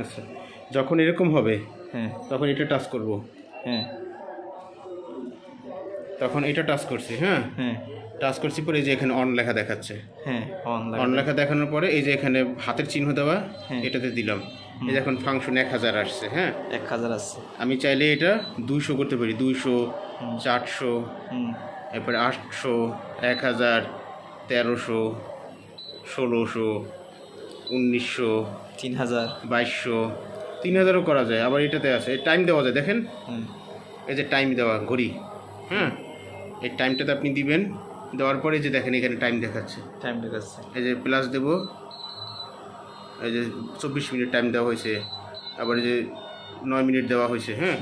আচ্ছা যখন এরকম হবে হ্যাঁ। তখন এটা টাচ করব। হ্যাঁ। তখন এটা টাচ করছি হ্যাঁ? হ্যাঁ। টাচ করছি পরে এই যে এখানে অন লেখা দেখাচ্ছে। হ্যাঁ অন লেখা দেখানোর পরে এই যে এখানে হাতের চিহ্ন দেওয়া হ্যাঁ। এটাতে দিলাম। এই যে এখন ফাংশন এক হাজার আসছে হ্যাঁ? এক হাজার আসছে। আমি চাইলে এটা দুইশো করতে পারি দুইশো চারশো এরপরে আটশো এক হাজার তেরোশো ষোলোশো উনিশশো তিন হাজার। বাইশশো তিন হাজারও করা যায় আবার এটাতে আছে টাইম দেওয়া যায় দেখেন। এই যে টাইম দেওয়া ঘড়ি হ্যাঁ এই টাইমটাতে আপনি দিবেন দেওয়ার পরে যে দেখেন এখানে টাইম দেখাচ্ছে। টাইম দেখাচ্ছে। এই যে প্লাস দেব এই যে চব্বিশ মিনিট টাইম দেওয়া হয়েছে আবার এই যে নয় মিনিট দেওয়া হয়েছে হ্যাঁ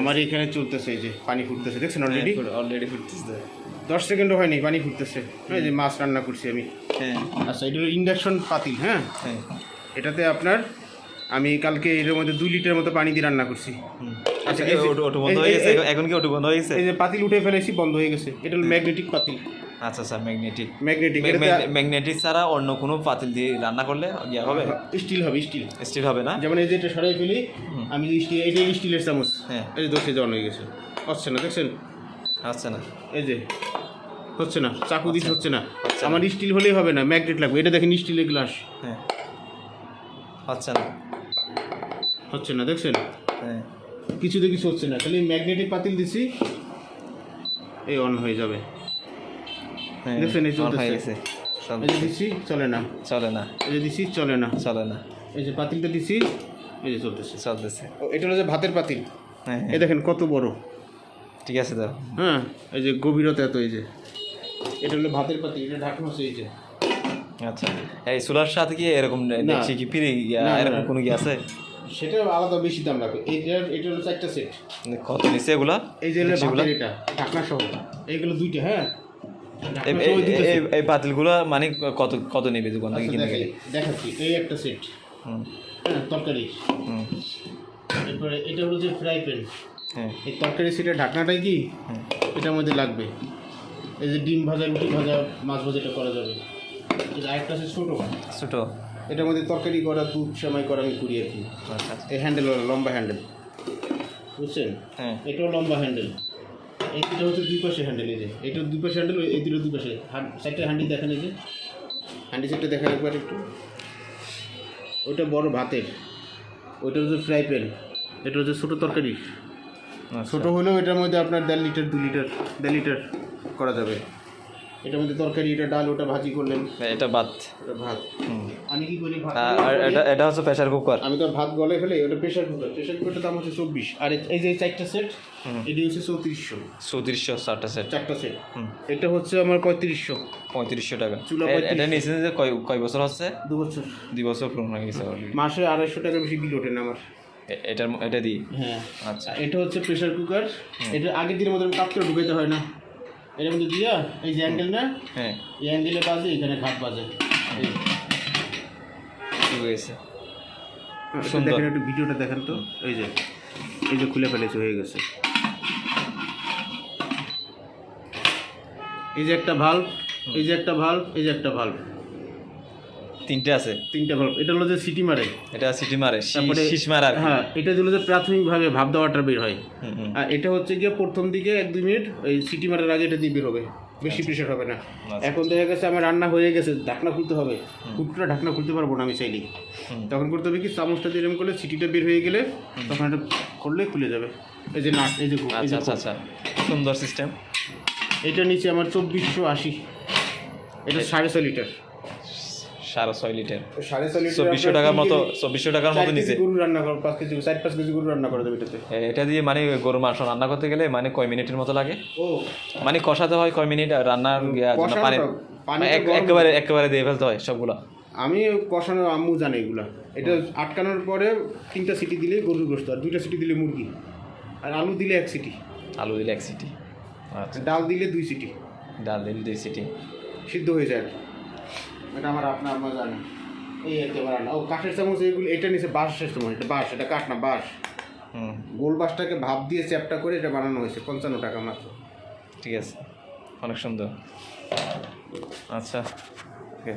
আমার এখানে চলতেছে এই যে পানি ফুটতেছে দেখছেন অলরেডি অলরেডি ফুটতেছে। দশ সেকেন্ডও হয়নি পানি ফুটতেছে। হ্যাঁ এই যে মাছ রান্না করছি আমি। হ্যাঁ। আচ্ছা এটা ইন্ডাকশন পাতিল হ্যাঁ? হ্যাঁ। এটাতে আপনার আমি কালকে এর মধ্যে দুই লিটার মতো পানি দিয়ে রান্না করছি। আচ্ছা, বন্ধ হয়ে গেছে এখন কি ওটু বন্ধ হয়ে গেছে? এই যে পাতিল উঠে ফেলেছি বন্ধ হয়ে গেছে। এটা হলো ম্যাগনেটিক পাতিল। আচ্ছা স্যার ম্যাগনেটিক। ম্যাগনেটিক ম্যাগনেটিক ছাড়া অন্য কোনো পাতিল দিয়ে রান্না করলে ইয়া হবে? স্টিল হবে স্টিল। স্টিল হবে না? যেমন এই যে এটা সরাই ফেলি আমি স্টিল এটা স্টিলের চামচ হ্যাঁ। এই যে দোষে জন হয়ে গেছে। হচ্ছে না দেখছেন? আচ্ছা না। এই যে হচ্ছে না চাকু দিতে হচ্ছে না। আমার স্টিল হলেই হবে না ম্যাগনেট লাগবে। এটা দেখেন স্টিলের গ্লাস হ্যাঁ। আচ্ছা না। হচ্ছে না দেখছেন? হ্যাঁ। কিছুতে কিছু হচ্ছে না। খালি ম্যাগনেটিক পাতিল দিছি এই অন হয়ে যাবে। হ্যাঁ দেখছেন, এই চলতেছে। এই যে দিচ্ছি চলে না। চলে না। এই যে দিচ্ছি চলে না। চলে না। এই যে পাতিলটা দিচ্ছি এই যে চলতেছে। চলতেছে। এটা হলো যে ভাতের পাতিল। হ্যাঁ এই হ্যাঁ দেখেন কত বড়। ঠিক আছে তো হ্যাঁ এই যে গভীরতা এত এই যে। এটা হলো ভাতের পাতি এটা ঢাকনা এই যে। আচ্ছা এই সোলার সাথে কি এরকম দেখছি কি ফ্রি এরকম কোনো কি আছে? সেটা আলাদা বেশি দাম রাখবে এটা এটা হলো চারটা সেট কত নিচ্ছে এগুলা? এই যে ভাতের এটা ঢাকনা সহ। এইগুলো দুইটা হ্যাঁ? এই- পাতিলগুলো মানে কত কত নেবে দোকান থেকে আচ্ছা, কিনতে গেলে? দেখাচ্ছি এই একটা সেট হুম। হ্যাঁ তরকারি। হুম। এরপরে এটা হলো যে ফ্রাই প্যান হ্যাঁ। এই তরকারি সেটের ঢাকনাটাই কি? হুম। এটার মধ্যে লাগবে। এই যে ডিম ভাজা রুটি ভাজা মাছ ভাজা এটা করা যাবে। এটা আরেকটা আছে ছোটো। ছোটো। এটার মধ্যে তরকারি করা দুধ সেমাই করা আমি করি আর কি এই হ্যান্ডেল লম্বা হ্যান্ডেল বুঝছেন? হ্যাঁ। এটাও লম্বা হ্যান্ডেল এইটা হচ্ছে দুই পাশে হ্যান্ডেল এই যে। এটার দুই পাশে হ্যান্ডেল এই দুটো দুই পাশে। সাইডটা হ্যান্ডি দেখেন এই যে। হ্যান্ডি সেটটা দেখেন একবার একটু। ওইটা বড় ভাতের। ওইটা হচ্ছে ফ্রাই প্যান এটা হচ্ছে ছোটো তরকারি। ছোটো হলেও এটার মধ্যে আপনার দেড় লিটার দু লিটার দেড় লিটার করা যাবে। এটার মধ্যে তরকারি এটা ডাল ওটা ভাজি করলেন। এটা বাদ ওটা ভাত। আমি কি করি ভাত এটা এটা হচ্ছে প্রেশার কুকার আমি তো ভাত গলে ফেলে ওটা প্রেশার কুকার প্রেশার কুকারটার দাম হচ্ছে চব্বিশ। আর এই যে চারটা সেট। এটি হচ্ছে চৌত্রিশশো। চৌত্রিশশো চারটা সেট চারটা সেট হুম। এটা হচ্ছে আমার পঁয়ত্রিশশো। পঁয়ত্রিশশো টাকা। চুলা এটা 35 নিচে যে কয় কয় বছর হচ্ছে? দু বছর দুই বছর পুরনো হয়ে গেছে মাসে আড়াইশো টাকা বেশি বিল ওঠে না আমার। এ- এটার ম- এটা দিই? হ্যাঁ। আচ্ছা। এটা হচ্ছে প্রেশার কুকার এটা আগের দিনের মধ্যে কাপ করে ঢুকাইতে হয় না। এর মধ্যে দিয়া এই যে অ্যাঙ্গেল না হ্যাঁ। এই অ্যাঙ্গেলে বাজে এখানে ঘাট বাজে। ঠিক হয়েছে সুন্দর। একটু ভিডিওটা দেখেন তো। এই যে এই যে খুলে ফেলেছে হয়ে গেছে। এই যে একটা ভাল্ব এই যে একটা ভাল্ব এই যে একটা ভাল্ব তিনটে আছে। তিনটা ভাল্ব এটা হলো যে সিটি মারে। এটা সিটি মারে শীষ মারে হ্যাঁ এটা হলো যে প্রাথমিকভাবে ভাব দেওয়াটা বের হয়। আর এটা হচ্ছে গিয়ে প্রথম দিকে এক দুই মিনিট ওই সিটি মারার আগে এটা দিয়ে বের হবে। বেশি প্রেশার হবে না। আচ্ছা। এখন দেখা গেছে আমার রান্না হয়ে গেছে ঢাকনা খুলতে হবে। কুটটা ঢাকনা খুলতে পারব না আমি চাইলেই। তখন করতে হবে কি চামচটা দিয়ে এরকম করলে সিটিটা বের হয়ে গেলে তখন এটা করলে খুলে যাবে। এই যে নাট এই যে আচ্ছা আচ্ছা আচ্ছা। সুন্দর সিস্টেম এটা নিচে আমার চব্বিশশো আশি। এটা সাড়ে ছয় লিটার। সাড়ে ছয় লিটার। সাড়ে ছয় লিটার চব্বিশশো টাকার মতো চব্বিশশো টাকার মতো নিচে গরু রান্না করো পাঁচ কেজি চার পাঁচ কেজি গরু রান্না করে দেবে এটাতে। এটা দিয়ে মানে গরুর মাংস রান্না করতে গেলে মানে কয় মিনিটের মতো লাগে? ও। মানে কষাতে হয় কয় মিনিট রান্নার কষানো পানি গরম- একেবারে একেবারে দিয়ে ফেলতে হয় সবগুলা। আমি কষানো আম্মু জানে এগুলা। এটা আটকানোর পরে তিনটা সিটি দিলে গরুর গোস্ত আর দুইটা সিটি দিলে মুরগি। আর আলু দিলে এক সিটি। আলু দিলে এক সিটি। আচ্ছা। ডাল দিলে দুই সিটি। ডাল দিলে দুই সিটি। সিদ্ধ হয়ে যায়। এটা আমার আপনার আম্মা জানে। এই একেবারে কি ও কাঠের চামচ এইগুলো এটা নিচে বাঁশের চামচ এটা বাঁশ এটা কাঠ না বাঁশ। হুম। গোল বাঁশটাকে ভাব দিয়ে চ্যাপটা করে এটা বানানো হয়েছে পঞ্চান্ন টাকা মাত্র। ঠিক আছে। অনেক সুন্দর। আচ্ছা ওকে।